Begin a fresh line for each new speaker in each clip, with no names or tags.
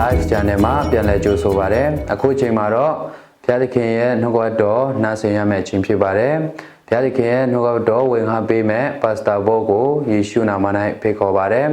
Live Channel မှာပြန်လည်ကြိုဆိုပါရစေအခုချိန်မှာတော့ဘုရားသခင်ရဲ့နှုတ်ကပတ်တော်နားဆင်ရမယ့်အချိန်ဖြစ်ပါတယ်ဘုရားသခင်ရဲ့နှုတ်ကပတ်တော်ဝင်ဟာပေးမဲ့ပါစတာဘောကိုယေရှုနာမ၌ဖိတ်ခေါ်ပါတယ်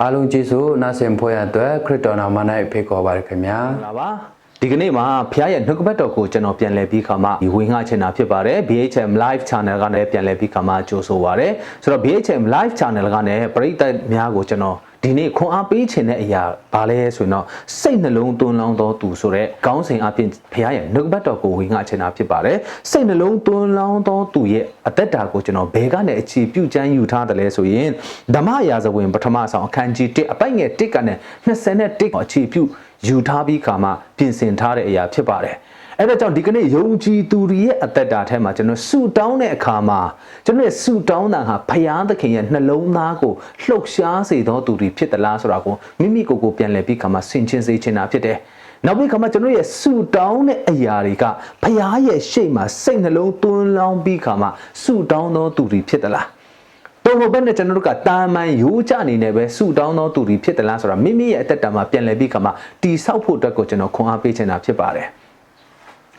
အားလုံးကျေးဇူးနားဆင်ဖို့ရအတွက်ခရစ်တော်နာမ၌ဖိတ်ခေါ်ပါရခင်ဗျာ
မင်္ဂလာပါ ဒီကနေ့မှာဖခင်ရဲ့နှုတ်ကပတ်တော်ကိုကျွန်တော်ပြန်လည်ပြီးခါမှဒီဝင်ငှချင်တာဖြစ်ပါတယ် BHM Live Channel ကလည်းပြန်လည်ပြီးခါမှကြိုဆိုပါရစေဆိုတော့ BHM Live Channel ကလည်းပရိသတ်များကိုကျွန်တော် ဒီနေ့ခွန်အားပေးခြင်းတဲ့အရာဘာလဲဆိုရင်တော့စိတ်နှလုံးသွင်းလောင်းသောသူဆိုတဲ့ခေါင်းစဉ်အပြင်ဖခင်ရဲ့နှုတ်ကပတ်တော်ကိုဝင်ငှချင်တာဖြစ်ပါတယ်စိတ်နှလုံးသွင်းလောင်းသောသူရဲ့အသက်တာကိုကျွန်တော်ဘယ်ကနေအခြေပြုချမ်းယူထားတယ်လဲဆိုရင်ဓမ္မရာဇဝင်ပထမဆောင်အခန်းကြီး1အပိုက်ငယ်1ကနေ21ကိုအခြေပြုယူထားပြီးခါမှပြင်ဆင်ထားတဲ့အရာဖြစ်ပါတယ် အဲ့ဒါကြောင့်ဒီကနေ့ယုံကြည်သူတွေရဲ့အသက်တာထဲမှာကျွန်တော်ဆူတောင်းတဲ့အခါမှာကျွန်တော်ရဲ့ဆူတောင်းတာဟာဖယားသခင်ရဲ့နှလုံးသားကိုလှုပ်ရှားစေသောသူတွေဖြစ်သလားဆိုတာကိုမိမိကိုယ်ကိုပြန်လည်ပြီးခါမှာဆင်ခြင်စေချင်တာဖြစ်တယ်။နောက်ပြီးခါမှာကျွန်တော်ရဲ့ဆူတောင်းတဲ့အရာတွေကဖယားရဲ့ရှေ့မှာစိတ်နှလုံးသွင်းလောင်းပြီးခါမှာဆူတောင်းသောသူတွေဖြစ်သလား။တော်တော်ပဲနဲ့ကျွန်တော်တို့ကတာမန်ရိုးကြအနေနဲ့ပဲဆူတောင်းသောသူတွေဖြစ်တယ်လားဆိုတာမိမိရဲ့အသက်တာမှာပြန်လည်ပြီးခါမှာတိဆောက်ဖို့အတွက်ကိုကျွန်တော်ခွန်အားပေးချင်တာဖြစ်ပါတယ်။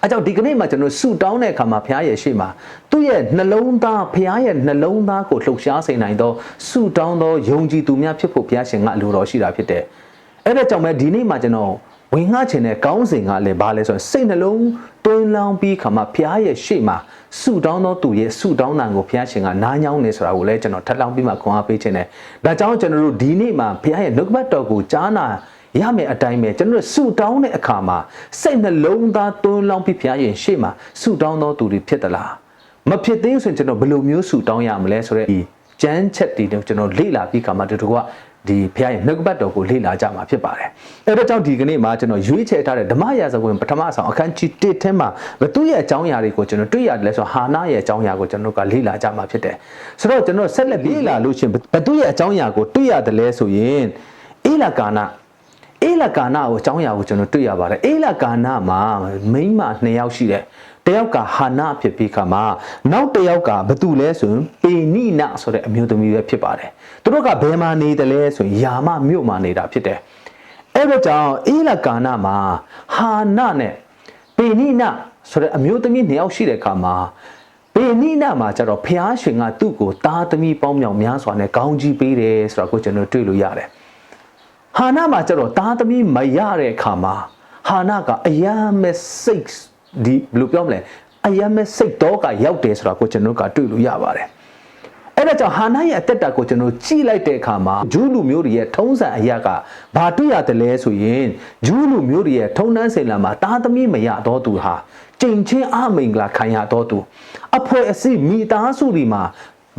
အဲကြောင့်ဒီကနေ့မှာကျွန်တော်ဆူတောင်းတဲ့အခါမှာဘုရားရဲ့ရှေ့မှာသူ့ရဲ့နှလုံးသားဘုရားရဲ့နှလုံးသားကိုလှုပ်ရှားစေနိုင်သောဆူတောင်းသောယုံကြည်သူများဖြစ်ဖို့ဘုရားရှင်ကအလိုတော်ရှိတာဖြစ်တယ်။အဲဒါကြောင့်ပဲဒီနေ့မှာကျွန်တော်ဝင်ငှချင်တဲ့ကောင်းစဉ်ကလည်းဘာလဲဆိုရင်စိတ်နှလုံးတွင်းလောင်းပြီးခါမှာဘုရားရဲ့ရှေ့မှာဆူတောင်းသောသူရဲ့ဆူတောင်းတန်ကိုဘုရားရှင်ကနားညောင်းနေဆိုတာကိုလည်းကျွန်တော်ထပ်လောင်းပြီးမှခွန်အားပေးခြင်းတယ်။ဒါကြောင့်ကျွန်တော်တို့ဒီနေ့မှာဘုရားရဲ့နှုတ်ကပတ်တော်ကိုကြားနာ ရမယ်အတိုင်းပဲကျွန်တော်တို့ဆူတောင်းတဲ့အခါမှာစိတ်နှလုံးသားတွန်းလောင်းပြီးဘုရားရင်ရှေ့မှာဆူတောင်းသောသူတွေဖြစ်သလားမဖြစ်သေးဘူးဆိုရင်ကျွန်တော်ဘယ်လိုမျိုးဆူတောင်းရမလဲဆိုတော့ဒီကြမ်းချက်တွေတော့ကျွန်တော်လေ့လာပြီးခါမှာတူတူကဒီဘုရားရဲ့နှုတ်ကပတ်တော်ကိုလေ့လာကြမှာဖြစ်ပါတယ်အဲဒါကြောင့်ဒီကနေ့မှာကျွန်တော်ရွေးချယ်ထားတဲ့ဓမ္မရာဇဝင်ပထမဆောင်အခန်းကြီး1ထဲမှာဘသူရဲ့အကြောင်းအရာတွေကိုကျွန်တော်တွေ့ရတယ်လဲဆိုတော့ဟာနာရဲ့အကြောင်းအရာကိုကျွန်တော်ကလေ့လာကြမှာဖြစ်တယ်ဆိုတော့ကျွန်တော်ဆက်လက်လေ့လာလို့ရှိရင်ဘသူရဲ့အကြောင်းအရာကိုတွေ့ရတယ်လဲဆိုရင်အေလာကာနာ အေလကာနာကိုအကြောင်းအရာကိုကျွန်တော်တွေ့ရပါတယ်အေလကာနာမှာမိန်းမနှစ်ယောက်ရှိတယ်တယောက်ကဟာနာဖြစ်ပြီးခါမှာနောက်တစ်ယောက်ကဘသူလဲဆိုရင်ပေနိနဆိုတဲ့အမျိုးသမီးပဲဖြစ်ပါတယ်သူတို့ကဘယ်မှာနေတယ်လဲဆိုရင်ယာမမြို့မှာနေတာဖြစ်တယ်အဲ့ဒါကြောင့်အေလကာနာမှာဟာနာနဲ့ပေနိနဆိုတဲ့အမျိုးသမီးနှစ်ယောက်ရှိတဲ့ခါမှာပေနိနမှာကျတော့ဖျားရှင်ကသူ့ကိုသားသမီးပေါင်းမြောင်များစွာနဲ့ကောင်းကြီးပေးတယ်ဆိုတာကိုကျွန်တော်တွေ့လို့ရတယ် ဟာနာမှာကျတော့သားသမီးမရတဲ့အခါမှာဟာနာကအယမ်းမဲ့စိတ်ဒီဘယ်လိုပြောမလဲအယမ်းမဲ့စိတ်တော့ကရောက်တယ်ဆိုတာကိုကျွန်တော်ကတွေ့လို့ရပါတယ်အဲ့ဒါကြောင့်ဟာနာရဲ့အသက်တာကိုကျွန်တော်ကြည့်လိုက်တဲ့အခါမှာဂျူးလူမျိုးတွေရဲ့ထုံးစံအရာကဘာတွေ့ရတယ်လဲဆိုရင်ဂျူးလူမျိုးတွေရဲ့ထုံနှန်းစင်လာမှာသားသမီးမရတော့သူဟာကြိမ်ချင်းအမိန်ကလာခံရတော့သူအဖွဲအစီမိသားစုတွေမှာ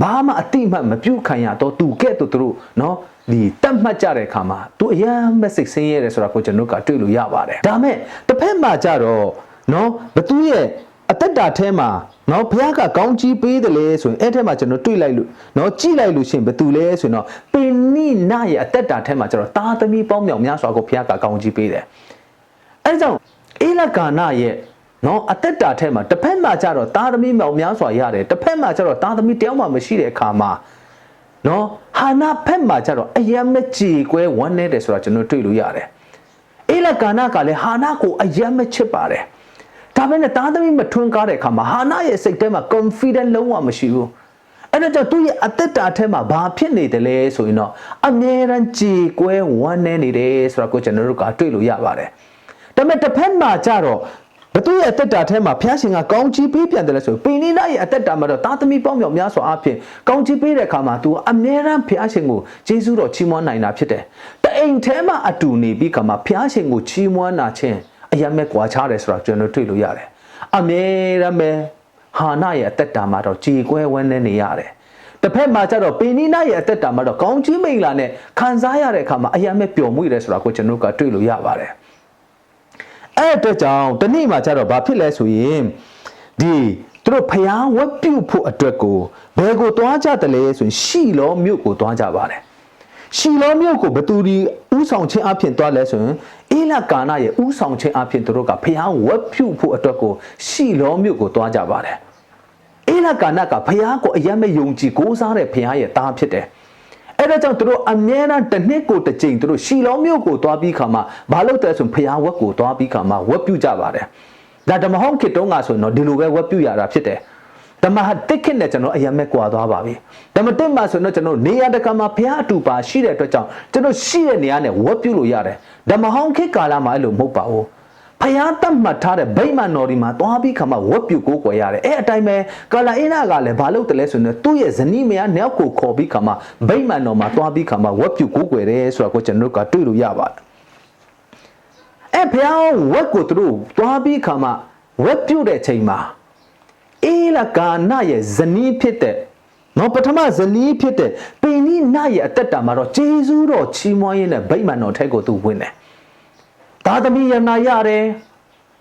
ဘာမှအတိအမှတ်မပြုတ်ခံရတော့သူကဲ့သို့သူတို့နော် ဒီတတ်မှတ်ကြတဲ့အခါမှာသူအယမ်းမစိတ်ဆင်းရဲတယ်ဆိုတာကိုကျွန်တော်တို့ကတွေ့လို့ရပါတယ်ဒါမဲ့တစ်ဖက်မှာကြတော့နော်ဘသူရဲ့အသက်တာထဲမှာနော်ဘုရားကကောင်းကြီးပေးတယ်လေဆိုရင်အဲ့ထဲမှာကျွန်တော်တွေ့လိုက်လို့နော်ကြည့်လိုက်လို့ရှိရင်ဘသူလဲဆိုရင်တော့ပိနိနရဲ့အသက်တာထဲမှာကျတော့တာသမီပေါင်းမြောင်များစွာကိုဘုရားကကောင်းကြီးပေးတယ်အဲဒါကြောင့်အေလကာနရဲ့နော်အသက်တာထဲမှာတစ်ဖက်မှာကျတော့တာသမီမြောင်များစွာရတယ်တစ်ဖက်မှာကျတော့တာသမီတယောက်မှမရှိတဲ့အခါမှာ နော်ဟာနာဖက်မှာကျတော့အယံမကြေကွဲဝမ်းနေတယ်ဆိုတာကျွန်တော်တွေ့လို့ရတယ်အေလကာနာကလည်းဟာနာကိုအယံမချစ်ပါတယ်ဒါပေမဲ့သားသမီးမထွန်းကားတဲ့အခါမှာဟာနာရဲ့စိတ်ထဲမှာ confident လုံးဝမရှိဘူးအဲ့တော့ကြောင့်သူ့ရဲ့အသက်တာထဲမှာဘာဖြစ်နေတယ်လဲဆိုရင်တော့အမြဲတမ်းကြေကွဲဝမ်းနေနေတယ်ဆိုတာကိုကျွန်တော်တို့ကတွေ့လို့ရပါတယ်ဒါပေမဲ့တစ်ဖက်မှာကျတော့ ဘသူရဲ့အသက်တာထဲမှာဖျားရှင်ကကောင်းချီးပေးပြန်တယ်လဲဆိုပိနိနာရဲ့အသက်တာမှာတော့သားသမီးပေါင်းမြောက်များစွာအဖြစ်ကောင်းချီးပေးတဲ့အခါမှာ तू အမြဲတမ်းဖျားရှင်ကိုယေရှုတော်ချီးမွမ်းနိုင်တာဖြစ်တယ်။တအိမ်ထဲမှာအတူနေပြီးခါမှာဖျားရှင်ကိုချီးမွမ်းနာခြင်းအယံမဲ့ကွာခြားတယ်ဆိုတာကျွန်တော်တွေ့လို့ရတယ်။အမြဲတမ်းပဲဟာနာရဲ့အသက်တာမှာတော့ကြေကွဲဝန်းနေနေရတယ်။တစ်ဖက်မှာကျတော့ပေနိနာရဲ့အသက်တာမှာတော့ကောင်းချီးမိန်လာနဲ့ခံစားရတဲ့အခါမှာအယံမဲ့ပျော်မွေ့တယ်ဆိုတာကိုကျွန်တော်ကတွေ့လို့ရပါတယ်။ အဲ့အတွက်ကြောင့်တနေ့မှကျတော့ဘာဖြစ်လဲဆိုရင်ဒီသူတို့ဖျားဝက်ပြုတ်ဖို့အတွက်ကိုဘယ်ကိုသွားကြတယ်လဲဆိုရင်ရှီလောမြို့ကိုသွားကြပါတယ်ရှီလောမြို့ကိုဘသူဒီဥဆောင်ခြင်းအဖြစ်သွားလဲဆိုရင်အေလကာနာရဲ့ဥဆောင်ခြင်းအဖြစ်သူတို့ကဖျားဝက်ဖြူဖို့အတွက်ကိုရှီလောမြို့ကိုသွားကြပါတယ်အေလကာနာကဖျားကိုအယံမဲ့ယုံကြည်ကိုးစားတဲ့ဖျားရဲ့သားဖြစ်တယ် အဲ့ဒါကြောင့်သူတို့အမြဲတမ်းတစ်နှစ်ကိုတစ်ကြိမ်သူတို့ရှီလောမြို့ကိုသွားပြီးခါမှာဘာလို့လဲဆိုရင်ဖျားဝက်ကိုသွားပြီးခါမှာဝက်ပြုကြပါတယ်ဒါဓမ္မဟောင်းခေတ်တုန်းကဆိုရင်တော့ဒီလိုပဲဝက်ပြုရတာဖြစ်တယ်ဓမ္မဟတစ်ခေတ်နဲ့ကျွန်တော်အယံမဲ့ကွာသွားပါပြီဓမ္မတစ်မှာဆိုရင်တော့ကျွန်တော်နေရာတကာမှာဘုရားအတူပါရှိတဲ့အတွက်ကြောင့်ကျွန်တော်ရှိတဲ့နေရာနဲ့ဝက်ပြုလို့ရတယ်ဓမ္မဟောင်းခေတ်ကာလမှာအဲ့လိုမဟုတ်ပါဘူး ဖယားတတ်မှတ်ထားတဲ့ဗိမာန်တော်ဒီမှာသွားပြီးခါမှဝက်ပြုကိုးကွယ်ရတယ်အဲ့အတိုင်းပဲကာလာအင်းနာကလည်းဘာလို့တလဲဆိုရင်သူ့ရဲ့ဇနီးမယားနောက်ကိုခေါ်ပြီးခါမှဗိမာန်တော်မှာသွားပြီးခါမှဝက်ပြုကိုးကွယ်တယ်ဆိုတာကိုကျွန်တော်တို့ကတွေ့လို့ရပါတယ်အဲ့ဘုရားဝက်ကိုသူတို့သွားပြီးခါမှဝက်ပြုတဲ့ချိန်မှာအေလကာနရဲ့ဇနီးဖြစ်တဲ့နော်ပထမဇနီးဖြစ်တဲ့ပိဏိနရဲ့အသက်တာမှာတော့ဂျေဇုတော်ချီးမွမ်းရင်းနဲ့ဗိမာန်တော်ထက်ကိုသူဝင်တယ် သားသမီးယနာရတယ်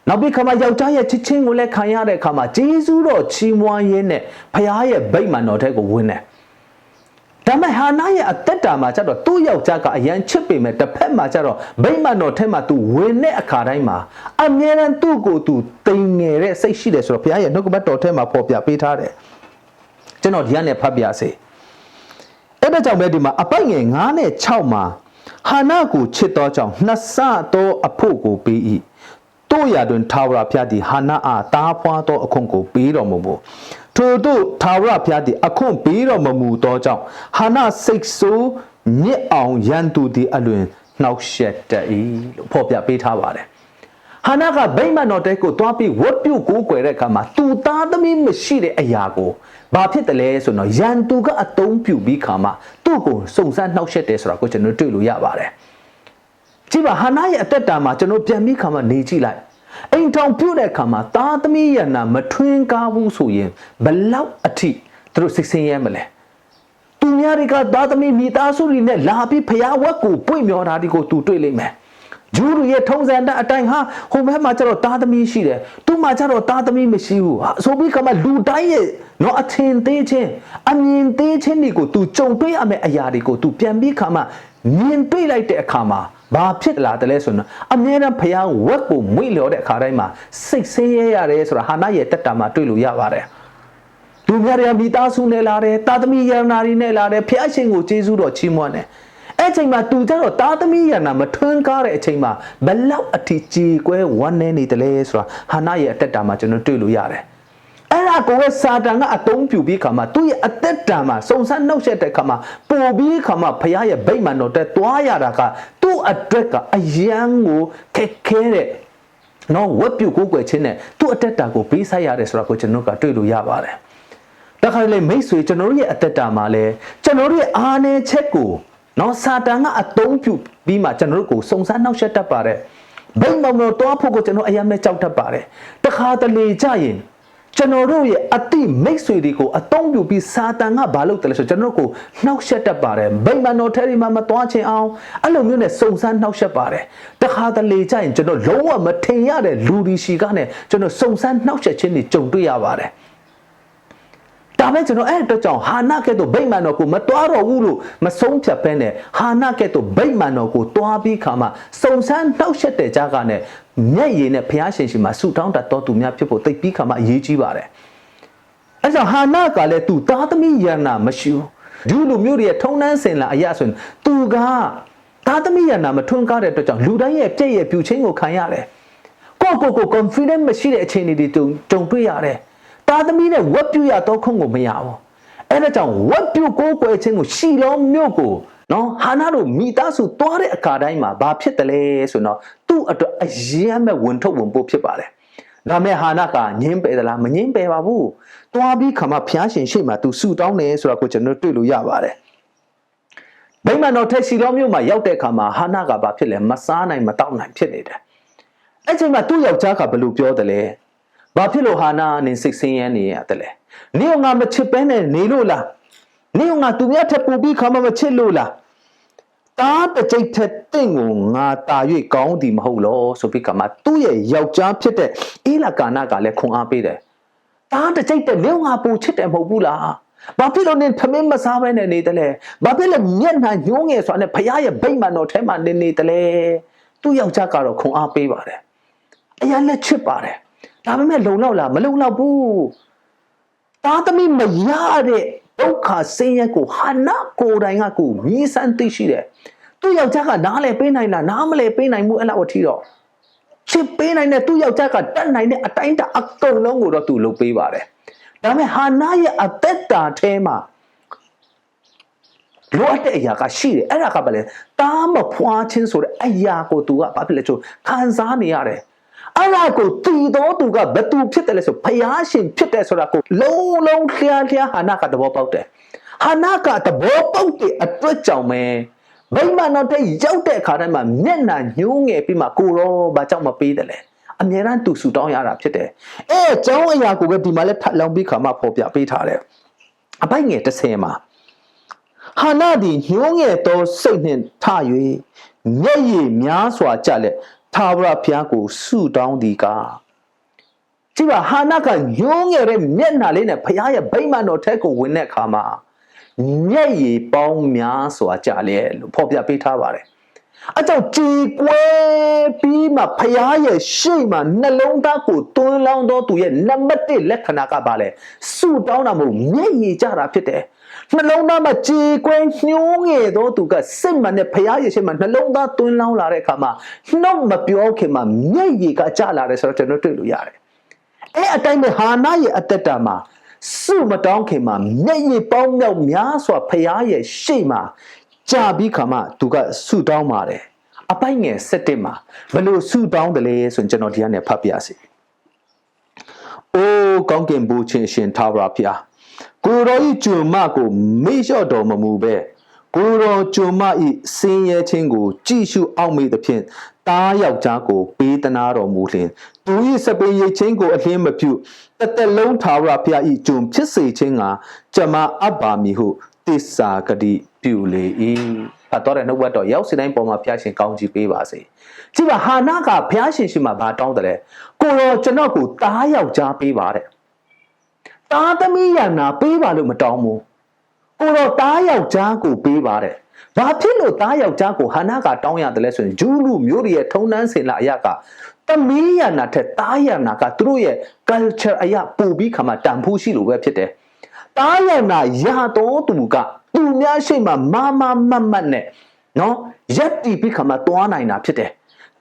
နောက်ပြီးခါမှယောက်ျားရဲ့ချစ်ချင်းကိုလည်းခံရတဲ့အခါမှာဂျေဇုတော်ချီးမွမ်းရင်းနဲ့ဖခင်ရဲ့ဗိမာန်တော်ထက်ကိုဝင်တယ်ဒါပေမဲ့ဟာနာရဲ့အသက်တာမှာကျတော့သူ့ယောက်ျားကအရန်ချစ်ပေမဲ့တစ်ဖက်မှာကျတော့ဗိမာန်တော်ထဲမှာသူဝင်တဲ့အခါတိုင်းမှာအမြဲတမ်းသူ့ကိုယ်သူတိမ်ငယ်တဲ့စိတ်ရှိတယ်ဆိုတော့ဘုရားရဲ့နှုတ်ကပတ်တော်ထဲမှာပေါ်ပြပေးထားတယ်ကျွန်တော်ဒီကနေဖတ်ပြစေအဲ့ဒါကြောင့်ပဲဒီမှာအပိုက်ငယ်9နဲ့6မှာ ဟာနာကိုချစ်သောကြောင့်နှစ်ဆသောအဖို့ကိုပေး၏တို့ရတွင်ထာဝရဘုရားသည်ဟာနာအားတားဖွာသောအခွင့်ကိုပေးတော်မူမူထို့သို့ထာဝရဘုရားသည်အခွင့်ပေးတော်မမူသောကြောင့်ဟာနာစိတ်ဆိုးမြစ်အောင်ရန်သူသည်အလွင်နှောက်ရှက်တတ်၏လို့ဖော်ပြပေးထားပါတယ်ဟာနာကဗိမာန်တော်တဲကိုတွားပြီးဝတ်ပြုတ်ကိုးကွယ်တဲ့အခါမှာသူသားသမီးမရှိတဲ့အရာကို ဘာဖြစ်တယ်လဲဆိုတော့ရန်သူကအတုံးပြုတ်ပြီးခါမှာသူ့ကိုစုံစမ်းနှောက်ရှက်တယ်ဆိုတာကိုကျွန်တော်တွေ့လို့ရပါတယ်ကြည့်ပါဟာနာရဲ့အသက်တာမှာကျွန်တော်ပြန်ပြီးခါမှာနေကြည့်လိုက်အိမ်ထောင်ပြုတ်တဲ့အခါမှာသားသမီးရနာမထွင်းကားဘူးဆိုရင်ဘလောက်အထိသူတို့စိတ်ဆင်းရဲမလဲသူများတွေကသားသမီးမိသားစုတွေနဲ့လာပြီးဖျားဝက်ကိုပွင့်မျောတာဒီကိုသူတွေ့လိမ့်မယ်ဂျူးရဲ့ထုံးစံတဲ့အတိုင်းဟာဟိုဘက်မှာကျတော့သားသမီးရှိတယ်သူ့မှာကျတော့သားသမီးမရှိဘူးဟာဆိုပြီးကမှလူတိုင်းရဲ့ နော်အထင်သေးချင်းအမြင်သေးချင်းတွေကိုသူကြုံတွေ့ရမယ့်အရာတွေကိုသူပြန်ပြီးခါမှမြင်တွေ့လိုက်တဲ့အခါမှာဘာဖြစ်လာတယ်လဲဆိုတော့အမြဲတမ်းဖျားဝက်ကိုမွေ့လျော်တဲ့အခါတိုင်းမှာစိတ်ဆင်းရဲရတယ်ဆိုတာဟာနာရဲ့တက်တာမှာတွေ့လို့ရပါတယ်လူများတွေကမိသားစုနဲ့လာတယ်တာသမီယန္နာတွေနဲ့လာတယ်ဖျားရှင်ကိုကျေးဇူးတော်ချီးမွမ်းတယ်အဲ့ချိန်မှာသူကြတော့တာသမီယန္နာမထွန်းကားတဲ့အချိန်မှာဘလောက်အထီကြေကွဲဝမ်းနေနေတယ်လဲဆိုတာဟာနာရဲ့အတက်တာမှာကျွန်တော်တွေ့လို့ရတယ် အဲ့ဒါကိုပဲစာတန်ကအတုံးပြူပြီးခါမှာသူ့ရဲ့အသက်တံမှာစုံစမ်းနှုတ်ဆက်တဲ့ခါမှာပို့ပြီးခါမှာဖခင်ရဲ့ဗိမာန်တော်တက်သွားရတာကသူ့အတွက်ကအယံကိုခက်ခဲတဲ့နော်ဝက်ပြုတ်ကိုကိုွယ်ခြင်းနဲ့သူ့အတက်တာကိုပေးဆိုင်ရတယ်ဆိုတာကိုကျွန်တော်ကတွေ့လို့ရပါတယ်တခါလေမိတ်ဆွေကျွန်တော်တို့ရဲ့အသက်တာမှာလဲကျွန်တော်တို့ရဲ့အာနယ်ချက်ကိုနော်စာတန်ကအတုံးပြုတ်ပြီးမှကျွန်တော်တို့ကိုစုံစမ်းနှောက်ယှက်တတ်ပါတယ်ဗိမာန်တော်တောဖို့ကိုကျွန်တော်အယံမဲ့ကြောက်တတ်ပါတယ်တခါတလေကြရင် ကျွန်တော်တို့ရဲ့အတိမိတ်ဆွေတွေကိုအတုံးပြပြီးစာတန်ကဘာလုပ်တယ်လဲဆိုကျွန်တော်တို့ကိုနှောက်ယှက်တတ်ပါတယ်ဗိမာန်တော်ထဲဒီမှာမသွားချင်အောင်အဲ့လိုမျိုးနဲ့စုံစမ်းနှောက်ယှက်ပါတယ်တခါတလေကြရင်ကျွန်တော်လုံးဝမထင်ရတဲ့လူဒီရှိကနဲ့ကျွန်တော်စုံစမ်းနှောက်ယှက်ခြင်းတွေကြုံတွေ့ရပါတယ် ဒါမဲ့ကျွန်တော်အဲ့အတွက်ကြောင့်ဟာနာကဲ့သို့ဗိမာန်တော်ကိုမတွားတော့ဘူးလို့မဆုံးဖြတ်ဘဲနဲ့ဟာနာကဲ့သို့ဗိမာန်တော်ကိုတွားပြီးခါမှစုံစမ်းနှောက်ယှက်တဲ့ကြားကနဲ့မျက်ရည်နဲ့ဘုရားရှင်ရှင်မှာဆူတောင်းတတ်တော်သူများဖြစ်ဖို့သိပြီးခါမှအရေးကြီးပါတယ်အဲကြောင့်ဟာနာကလည်းသူသားသမီးယန္နာမရှိဘူးဒုလူမျိုးတွေရဲ့ထုံနှန်းစင်လာအရာဆိုရင်သူကသားသမီးယန္နာမထွန်းကားတဲ့အတွက်ကြောင့်လူတိုင်းရဲ့ပြည့်ရဲ့ပြူချင်းကိုခံရတယ်ကိုကိုကို confidence မရှိတဲ့အခြေအနေတွေကြုံတွေ့ရတယ် သားသမီးနဲ့ဝက်ပြူရတော့ခုံကိုမရဘူးအဲ့ဒါကြောင့်ဝက်ပြူကိုကိုွယ်ချင်းကိုရှီလုံးမြို့ကိုနော်ဟာနာတို့မိသားစုသွားတဲ့အခါတိုင်းမှာဘာဖြစ်တယ်လဲဆိုတော့သူ့အတွက်အရင်မဲ့ဝင်ထုတ်ဝင်ပို့ဖြစ်ပါတယ်ဒါမဲ့ဟာနာကငင်းပယ်သလားမငင်းပယ်ပါဘူးတွားပြီးခါမှဖျားရှင်ရှိမှသူဆူတောင်းတယ်ဆိုတာကိုကျွန်တော်တွေ့လို့ရပါတယ်ဗိမာန်တော်ထက်စီလောမြို့မှာရောက်တဲ့အခါမှာဟာနာကဘာဖြစ်လဲမစားနိုင်မတောက်နိုင်ဖြစ်နေတယ်အဲ့ချိန်မှာသူ့ယောက်ျားကဘယ်လိုပြောတယ်လဲ ဘာဖြစ်လို့ဟာနာနေစိတ်ဆင်းရဲနေရတယ်လဲနေငါမချစ်ပဲနဲ့နေလို့လားနေငါသူများထပ်ပူပြီးခါမှမချစ်လို့လားတားတကြိတ်ထက်တင့်ကိုငါတာ၍ကောင်းသည်မဟုတ်လောဆိုပြီးကမှသူ့ရဲ့ယောက်ျားဖြစ်တဲ့အေလကာနာကလည်းခွန်အားပေးတယ်တားတကြိတ်တဲ့နေငါပူချစ်တယ်မဟုတ်ဘူးလားဘာဖြစ်လို့နင်သမင်းမစားဘဲနဲ့နေတယ်လဲဘာဖြစ်လဲမျက်နှာညှိုးငယ်စွာနဲ့ဖရားရဲ့ဗိမ္မာန်တော်ထဲမှာနေနေတယ်လဲသူ့ယောက်ျားကတော့ခွန်အားပေးပါတယ်အရာလက်ချစ်ပါတယ် ဒါပေမဲ့လုံလောက်လားမလုံလောက်ဘူးသားသမီးမရတဲ့ဒုက္ခဆင်းရဲကိုဟာနာကိုယ်တိုင်ကကိုမြည်ဆန်းသိရှိတယ်သူ့ယောက်ျားကနားလေပေးနိုင်လားနားမလဲပေးနိုင်ဘူးအဲ့လောက်အထိတော့ချစ်ပေးနိုင်တဲ့သူ့ယောက်ျားကတတ်နိုင်တဲ့အတိုင်းအတာအကုန်လုံးကိုတော့သူလုပ်ပေးပါတယ်ဒါပေမဲ့ဟာနာရဲ့အသက်တာထဲမှာလိုအပ်တဲ့အရာကရှိတယ်အဲ့ဒါကဘာလဲတားမဖွာချင်းဆိုတဲ့အရာကိုသူကဘာဖြစ်လဲချို့ခံစားနေရတယ် အဲ့ဒါကိုတည်တော်သူကဘသူဖြစ်တယ်လဲဆိုဘုရားရှင်ဖြစ်တယ်ဆိုတာကိုလုံးလုံးချားချားဟာနာကသဘောပေါက်တယ်ဟာနာကသဘောပေါက်တဲ့အတွက်ကြောင့်ပဲမိမနောက်တဲ့ရောက်တဲ့အခါတိုင်းမှာမျက်နှာညှိုးငယ်ပြီးမှကိုရောဘာကြောင့်မပေးတယ်လဲအမြဲတမ်းသူဆူတောင်းရတာဖြစ်တယ်အဲအကြောင်းအရာကိုပဲဒီမှာလဲထပ်လောင်းပြီးခါမှပေါ်ပြပေးထားတယ်အပိုက်ငယ်30မှာဟာနာသည်ညှိုးငယ်သောစိတ်နှင့်ထ၍မျက်ရည်များစွာကြလက် သာဝရဘုရားကိုဆုတောင်းသည်ကားကြည့်ပါဟာနာကညှိုးငယ်တဲ့မျက်နှာလေးနဲ့ဘုရားရဲ့ဗိမာန်တော်ထဲကိုဝင်တဲ့အခါမှာမျက်ရည်ပေါင်းများစွာကြလဲလို့ဖော်ပြပေးထားပါတယ်အကြောင်းကြည်ကွဲပြီးမှဖရားရဲ့ရှေ့မှာနှလုံးသားကိုတွန်းလောင်းသောသူရဲ့နံပါတ်1လက္ခဏာကပါလေဆုတောင်းတာမဟုတ်မျက်ရည်ကြတာဖြစ်တယ် နှလုံးသားမှာကြည်ကွဲညှိုးငယ်သောသူကစစ်မှန်တဲ့ဖရားရဲ့ရှေ့မှာနှလုံးသားတွန်းလောင်းလာတဲ့အခါမှာနှုတ်မပြောခင်မှာမျက်ရည်ကကြလာတယ်ဆိုတော့ကျွန်တော်တွေ့လို့ရတယ်အဲအတိုင်းပဲဟာနာရဲ့အသက်တာမှာစုမတောင်းခင်မှာမျက်ရည်ပေါင်းမြောက်များစွာဖရားရဲ့ရှေ့မှာကြာပြီးခါမှသူကဆုတောင်းပါတယ်အပိုက်ငယ်7မှာဘယ်လိုဆုတောင်းတယ်လဲဆိုရင်ကျွန်တော်ဒီကနေဖတ်ပြစီအိုးကောင်းကင်ဘုချင်းရှင်သာဝရဖျား ကိုတော်ဤကျွမ်မကိုမေ့လျှော့တော်မမူပဲကိုတော်ကျွမ်မဤစင်းရဲခြင်းကို ကြည်ရှုအောင်မေသဖြင့်တားယောက်ျားကိုပေးသနာတော်မူလျင်သူ၏စပင်ရိတ်ခြင်းကိုအလင်းမပြုတစ်သက်လုံးသာဝရဖျားဤကျွမ်ဖြစ်စေခြင်းကကျမအပ်ပါမည်ဟုတစ္ဆာဂတိပြုလေ၏အတော်တဲ့နှုတ်ဘတ်တော်ရောက်စီတိုင်းပေါ်မှာဖျားရှင်ကောင်းကြီးပေးပါစေကြည့်ပါဟာနာကဖျားရှင်ရှိမှဘာတောင်းတယ်လဲကိုတော်ကျွန်တော်ကိုတားယောက်ျားပေးပါတဲ့ တားသမီးရနာပေးပါလို့မတောင်းဘူးကိုတော်တားယောက်ျားကိုပေးပါတဲ့ဘာဖြစ်လို့တားယောက်ျားကိုဟာနာကတောင်းရတယ်လဲဆိုရင်ဂျူးလူမျိုးတွေရဲ့ထုံနှန်းစင်လာအရာကသမီးရနာထက်တားရနာကသူတို့ရဲ့ culture အရာပို့ပြီးခါမှတန်ဖိုးရှိလို့ပဲဖြစ်တယ်တားရနာရတော်သူကသူများရှိမှမာမာမတ်မတ်နဲ့နော်ရက်တီပြီးခါမှသွားနိုင်တာဖြစ်တယ်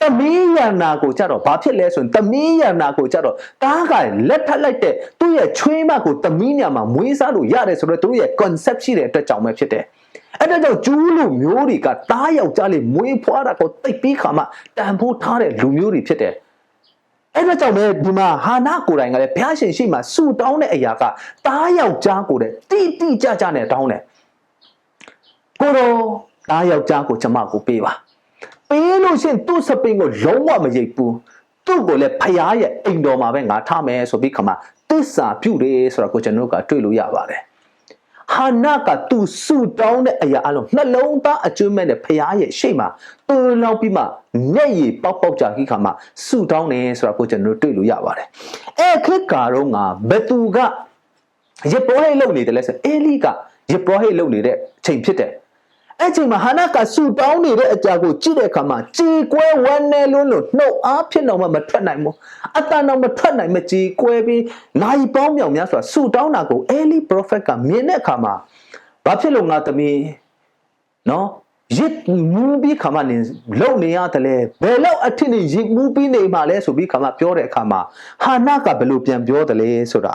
သမီးရနာကိုကြတော့ဘာဖြစ်လဲဆိုရင်သမီးရနာကိုကြတော့တားကလက်ထပ်လိုက်တဲ့သူ့ရဲ့ချွေးမကိုသမီးညာမှာမွေးစားလို့ရတယ်ဆိုတော့သူတို့ရဲ့ concept ရှိတဲ့အတွက်ကြောင့်ပဲဖြစ်တယ်အဲ့ဒါကြောင့်ကျူးလူမျိုးတွေကတားယောက်ျားလေးမွေးဖွားတာကိုတိတ်ပြီးခါမှတန်ဖိုးထားတဲ့လူမျိုးတွေဖြစ်တယ်အဲ့ဒါကြောင့်ပဲဒီမှာဟာနာကိုယ်တိုင်ကလည်းဘုရားရှင်ရှိမှဆူတောင်းတဲ့အရာကတားယောက်ျားကိုတဲ့တိတိကျကျနဲ့တောင်းတယ်ကိုတော့တားယောက်ျားကိုကျမကိုပေးပါ ပေးလို့ရှရင်သူ့စပင်းကိုလုံးဝမရိပ်ဘူးသူ့ကိုလည်းဖရားရဲ့အိမ်တော်မှာပဲငါထားမယ်ဆိုပြီးခါမှသစ္စာပြုတယ်ဆိုတော့ကိုကျွန်တော်တို့ကတွေ့လို့ရပါတယ်ဟာနာကသူဆူတောင်းတဲ့အရာအလုံးနှလုံးသားအကျွမ်းမဲ့တဲ့ဖရားရဲ့ရှေ့မှာတူလောက်ပြီးမှမျက်ရည်ပေါက်ပေါက်ကြခိခါမှာဆူတောင်းတယ်ဆိုတော့ကိုကျွန်တော်တို့တွေ့လို့ရပါတယ်အဲ့ခက်ကာတော့ငါဘသူကရပေါ်ဟိတ်လုံနေတယ်လဲဆိုအေလိကရပေါ်ဟိတ်လုံနေတဲ့အချိန်ဖြစ်တယ် အဲ့ချိန်မှာဟာနာကဆူတောင်းနေတဲ့အကြာကိုကြည့်တဲ့အခါမှာကြေကွဲဝမ်းနဲ့လုံးလို့နှုတ်အားဖြစ်တော့မှမထွက်နိုင်ဘူးအတန်တော့မထွက်နိုင်မကြေကွဲပြီးနိုင်ပေါင်းမြောင်များစွာဆူတောင်းတာကိုအဲလီပရိုဖက်ကမြင်တဲ့အခါမှာဘာဖြစ်လို့ငါသမီးနော်ရစ်မူပြီးခါမှနေလုံနေရတယ်လေဘယ်လောက်အထစ်နေရစ်မူပြီးနေမှလဲဆိုပြီးခါမှပြောတဲ့အခါမှာဟာနာကဘယ်လိုပြန်ပြောတယ်လဲဆိုတာ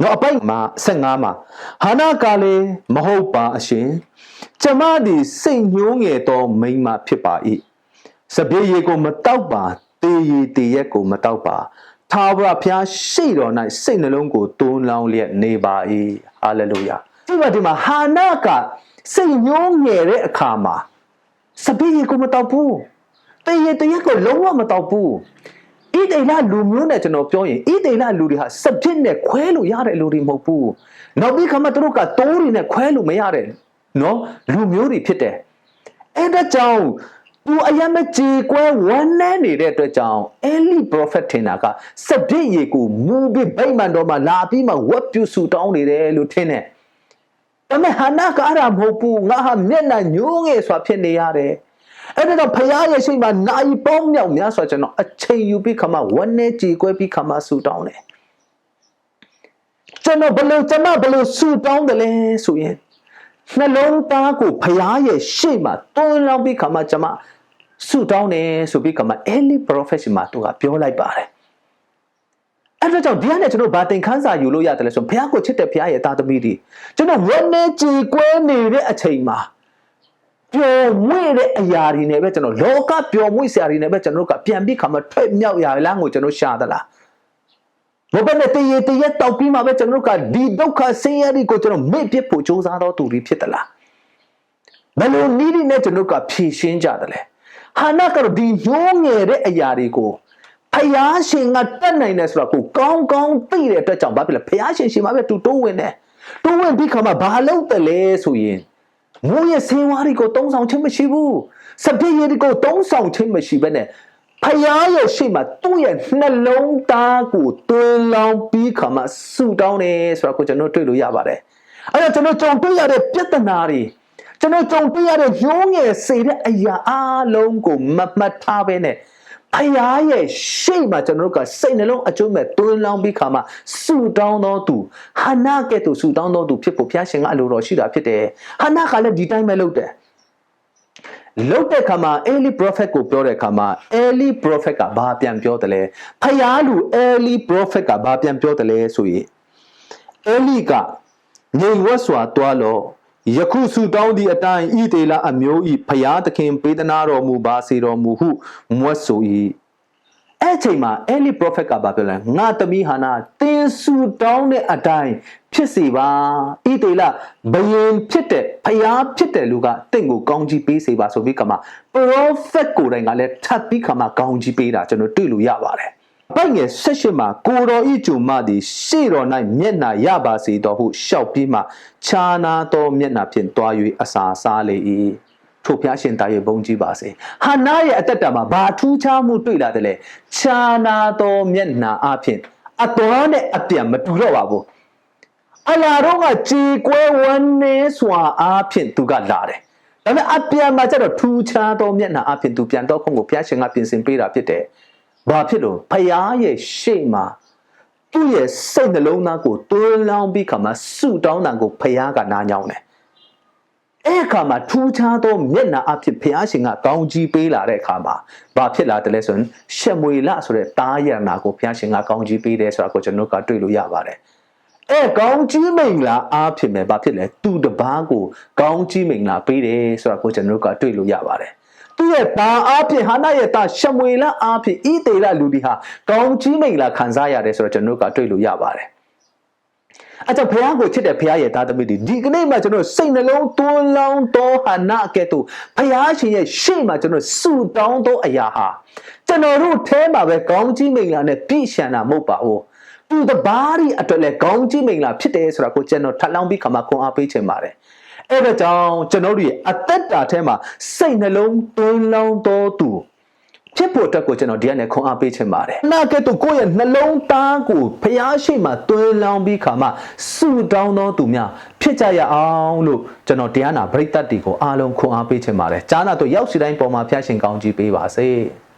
နော်အပိုက်မှာ15မှာဟာနာကလည်းမဟုတ်ပါအရှင် ကျမသည်စိတ်ညှိုးငယ်သောမိန်းမဖြစ်ပါ၏စပည့်ရေကိုမတောက်ပါတေးရီတေးရက်ကိုမတောက်ပါသာဝရဖျားရှိတော်၌စိတ်နှလုံးကိုတွန်းလောင်းလျက်နေပါ၏ဟာလေလုယာဒီမှာဒီမှာဟာနာကစိတ်ညှိုးငယ်တဲ့အခါမှာစပည့်ရေကိုမတောက်ဘူးတေးရီတေးရက်ကိုလုံးဝမတောက်ဘူးဣတိလလူမျိုးနဲ့ကျွန်တော်ပြောရင်ဣတိလလူတွေဟာစပစ်နဲ့ခွဲလို့ရတဲ့လူတွေမဟုတ်ဘူးနောက်ပြီးခါမှသူတို့ကတိုးတွေနဲ့ခွဲလို့မရတဲ့ နော်လူမျိုးတွေဖြစ်တယ်အဲ့ဒါကြောင့်သူအယမကြေကွဲဝမ်းနည်းနေတဲ့အတွက်ကြောင့်အဲလီပရိုဖက်ထင်တာကစပစ်ရေကိုမူပြီးဗိမ္မာန်တော်မှာလာပြီးမှဝတ်ပြုဆူတောင်းနေတယ်လို့ထင်တယ်ဒါပေမဲ့ဟာနာကအဲ့ဒါမဟုတ်ဘူးငါဟာမျက်နှာညိုးငယ်စွာဖြစ်နေရတယ်အဲ့ဒါတော့ဖရားရဲ့ရှိမှနိုင်ပေါင်းမြောက်များစွာကျွန်တော်အချိန်ယူပြီးခမဝန်းနေကြည်ကွဲပြီးခမဆူတောင်းတယ်ကျွန်တော်ဘလို့ကျွန်မဘလို့ဆူတောင်းတယ်လဲဆိုရင် နှလုံးသားကိုဖရားရဲ့ရှေ့မှာတွန်းလောင်းပြီးခါမှကျွန်မဆူတောင်းတယ်ဆိုပြီးခါမှအဲလီ profession မှာသူကပြောလိုက်ပါတယ်အဲ့ဒါကြောင့်ဒီကနေ့ကျွန်တော်ဗာတင်ခန်းစာယူလို့ရတယ်လဲဆိုဘုရားကိုချစ်တဲ့ဘုရားရဲ့သားသမီးတွေကျွန်တော်ဝန်းနေကြည်ကွဲနေတဲ့အချိန်မှာပျော်မွေ့တဲ့အရာတွေနဲ့ပဲကျွန်တော်လောကပျော်မွေ့စရာတွေနဲ့ပဲကျွန်တော်တို့ကပြန်ပြီးခါမှထွက်မြောက်ရလားကိုကျွန်တော်ရှာသလား ဘဘနဲ့တရေတရေတောက်ပြီးမှပဲကျွန်တော်တို့ကဒီဒုက္ခဆင်းရဲတွေကိုကျွန်တော်မေ့ပြစ်ဖို့စ조사တော့သူတွေဖြစ်သလားဘယ်လိုနည်းနဲ့ကျွန်တော်တို့ကဖြည့်ရှင်းကြတယ်လဲဟာနာကတော့ဒီညှိုးငယ်တဲ့အရာတွေကိုဖယားရှင်ကတက်နိုင်တယ်ဆိုတော့ကိုကောင်းကောင်းသိတဲ့အတွက်ကြောင့်ဘာဖြစ်လဲဖယားရှင်ရှင်မှာပဲတူတိုးဝင်တယ်တိုးဝင်ပြီးခါမှဘာလုပ်တယ်လဲဆိုရင်မိုးရဲ့ဆင်းဝါးတွေကိုတုံးဆောင်ခြင်းမရှိဘူးစပည့်ရည်တွေကိုတုံးဆောင်ခြင်းမရှိဘဲနဲ့ ဖယားရဲ့ရှေ့မှာသူ့ရဲ့နှလုံးသားကိုတွင်းလောင်းပြီးခါမှဆူတောင်းတယ်ဆိုတော့ကိုကျွန်တော်တွေ့လို့ရပါတယ်အဲ့တော့ကျွန်တော်ကြုံတွေ့ရတဲ့ပြဿနာတွေကျွန်တော်ကြုံတွေ့ရတဲ့ညှိုးငယ်စေတဲ့အရာအလုံးကိုမမှတ်ထားဘဲနဲ့ဖယားရဲ့ရှေ့မှာကျွန်တော်တို့ကစိတ်နှလုံးအကျိုးမဲ့တွင်းလောင်းပြီးခါမှဆူတောင်းတော်သူဟာနာကဲ့သို့ဆူတောင်းတော်သူဖြစ်ဖို့ဘုရားရှင်ကအလိုတော်ရှိတာဖြစ်တယ်ဟာနာကလည်းဒီတိုင်းပဲလုပ်တယ် လုတ်တဲ့ခါမှာအေလီပရောဖက်ကိုပြောတဲ့ခါမှာအေလီပရောဖက်ကဘာပြန်ပြောတယ်လဲဖယားလူအေလီပရောဖက်ကဘာပြန်ပြောတယ်လဲဆိုရင်အေလီကငြိမ်ဝတ်စွာတွားလို့ယခုဆုတောင်းသည့်အတိုင်းဤတေလအမျိုးဤဖယားသခင်ပေးသနာတော်မူပါစေတော်မူဟုမွတ်ဆို၏အဲ့ချိန်မှာအဲလီပရောဖက်ကဘာပြောလဲငါသမီးဟာနာတင်းဆုတောင်းတဲ့အတိုင်းဖြစ်စေပါဤတေလဘယင်ဖြစ်တဲ့ဖယားဖြစ်တဲ့လူကတင့်ကိုကောင်းကြီးပေးစေပါဆိုပြီးကမှပရောဖက်ကိုယ်တိုင်ကလည်းထပ်ပြီးခါမှကောင်းကြီးပေးတာကျွန်တော်တွေ့လို့ရပါတယ်ပိုက်ငယ်၁၈မှာကိုတော်ဤဂျုံမသည်ရှေ့တော်၌မျက်နာရပါစေတော်ဟုရှောက်ပြီးမှခြာနာသောမျက်နာဖြင့်တွား၍အစာစားလေ၏ထိုဖျားရှင်သားရဲ့ဘုန်းကြီးပါစေဟာနာရဲ့အသက်တာမှာဘာထူးခြားမှုတွေ့လာတယ်လဲခြာနာသောမျက်နာအဖြင့်အတော်နဲ့အပြန်မတူတော့ပါဘူး အရာတော့ကကြည်ကွဲဝန်းနေစွာအားဖြင့်သူကလာတယ်ဒါပေမဲ့အပြန်မှာကျတော့ထူးခြားသောမျက်နှာအဖြစ်သူပြန်တော့ခုံကိုဘုရားရှင်ကပြင်ဆင်ပေးတာဖြစ်တယ်။ဘာဖြစ်လို့ဖယားရဲ့ရှေ့မှာသူ့ရဲ့စိတ်နှလုံးသားကိုတွန်းလောင်းပြီးခါမှာဆုတောင်းတာကိုဖယားကနားညောင်းတယ်။အဲ့အခါမှာထူးခြားသောမျက်နှာအဖြစ်ဘုရားရှင်ကကောင်းကြီးပေးလာတဲ့အခါမှာဘာဖြစ်လာတယ်လဲဆိုရင်ရှမွေလဆိုတဲ့တားရနာကိုဘုရားရှင်ကကောင်းကြီးပေးတယ်ဆိုတာကိုကျွန်တော်ကတွေ့လို့ရပါတယ်။ အဲကောင်းကြီးမိန်လာအားဖြစ်မယ်ဘာဖြစ်လဲသူတပားကိုကောင်းကြီးမိန်လာပေးတယ်ဆိုတာကိုကျွန်တော်ကတွေ့လို့ရပါတယ်သူ့ရဲ့တာအားဖြင့်ဟာနာရဲ့တာရှမွေလအားဖြင့်ဤတေလလူဒီဟာကောင်းကြီးမိန်လာခံစားရတယ်ဆိုတော့ကျွန်တော်ကတွေ့လို့ရပါတယ်အကြောင်းဘုရားကိုချစ်တဲ့ဘုရားရဲ့သားသမီးတွေဒီကနေ့မှကျွန်တော်စိတ်နှလုံးသွန်းလောင်းသောဟာနာကဲ့သို့ဘုရားရှင်ရဲ့ရှေ့မှာကျွန်တော်ဆူတောင်းသောအရာဟာကျွန်တော်တို့အဲမှာပဲကောင်းကြီးမိန်လာနဲ့ပြည့်ရှံတာမဟုတ်ပါဘူး သူတဘာရီအတွက်လဲကောင်းကြီးမိန်လာဖြစ်တယ်ဆိုတာကိုကျွန်တော်ထပ်လောင်းပြီးခါမှခွန်အားပေးချင်ပါတယ်အဲ့ဒါကြောင့်ကျွန်တော်တို့ရဲ့အသက်တာထဲမှာစိတ်နှလုံးသွင်းလောင်းတော်သူဖြစ်ဖို့အတွက်ကိုကျွန်တော်ဒီကနေ့ခွန်အားပေးချင်ပါတယ်။နာကဲ့သို့ကိုယ့်ရဲ့နှလုံးသားကိုဖျားရှိမှသွင်းလောင်းပြီးခါမှဆုတောင်းတော်သူများဖြစ်ကြရအောင်လို့ကျွန်တော်တရားနာပရိသတ်တွေကိုအားလုံးခွန်အားပေးချင်ပါတယ်။ကြားနာတော့ရောက်စီတိုင်းပေါ်မှာဖျားရှင်ကောင်းကြီးပေးပါစေ။။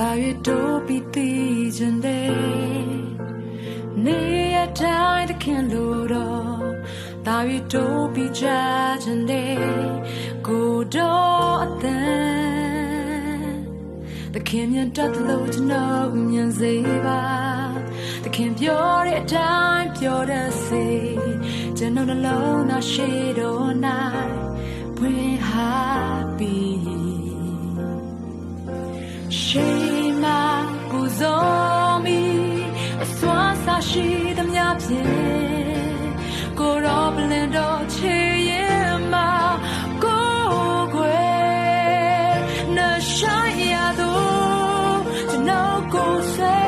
ဒါရတို့ပြီးတည်ခြင်းတဲ့နေရတိုင်းသခင်လိုတော့ဒါရတို့ပြီးကြခြင်းတဲ့ကိုတော့အသက်သခင်မြတ်တတ်လို့ကျွန်တော်မြင်စေပါသခင်ပြောတဲ့အတိုင်းပြောတတ်စေကျွန်တော်နှလုံးသားရှိတော်၌ဖွင့်ဟာပြီး ရှိမပူဇော်မီအစွမ်းစားရှိသမျှဖြင့်ကိုရောပလင်တော်ချေရင်မကိုခွေနရှိရတော့ကျွန်တော်ကိုစိ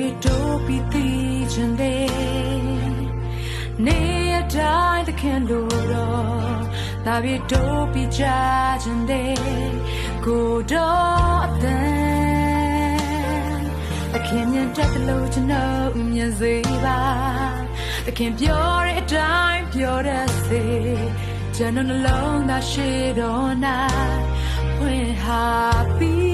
၍တိုးပြီးသိခြင်းတယ်နေရတိုင်းသခင်တို့တော့ဒါပြီးတိုးပြီးကြခြင်းတယ်ကိုတော့အသင်သခင်မြတ်တက်လို့ကျွန်တော်မြင်စေပါသခင်ပြောတဲ့အတိုင်းပြောရစေကျွန်တော်နှလုံးသားရှိတော်၌ဝင်ဟာပြီး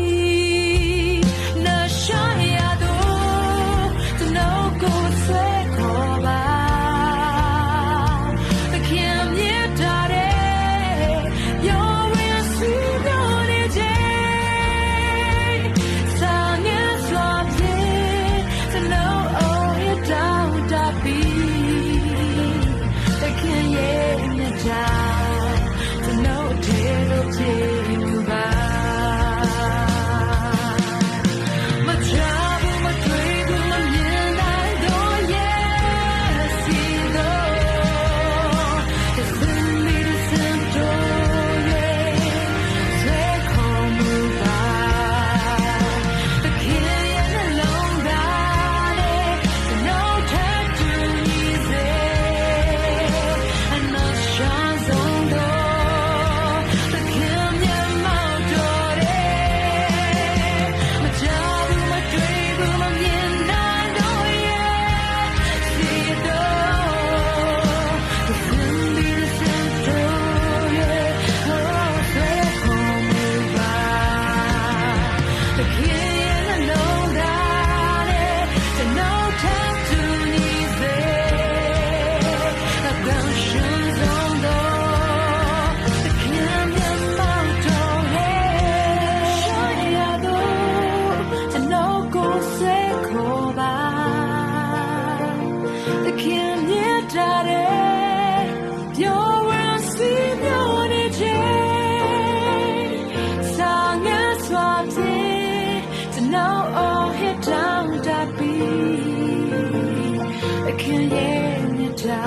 Kilienia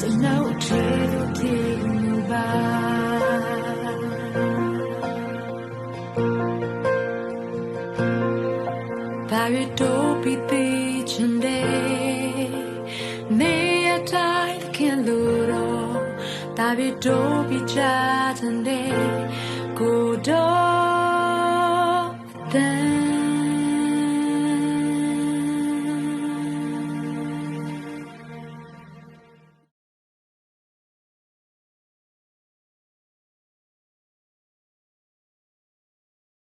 to nauczył Kiliuba. Parytopi pichende, mea tide keluro, tabi topi chatende, kudo.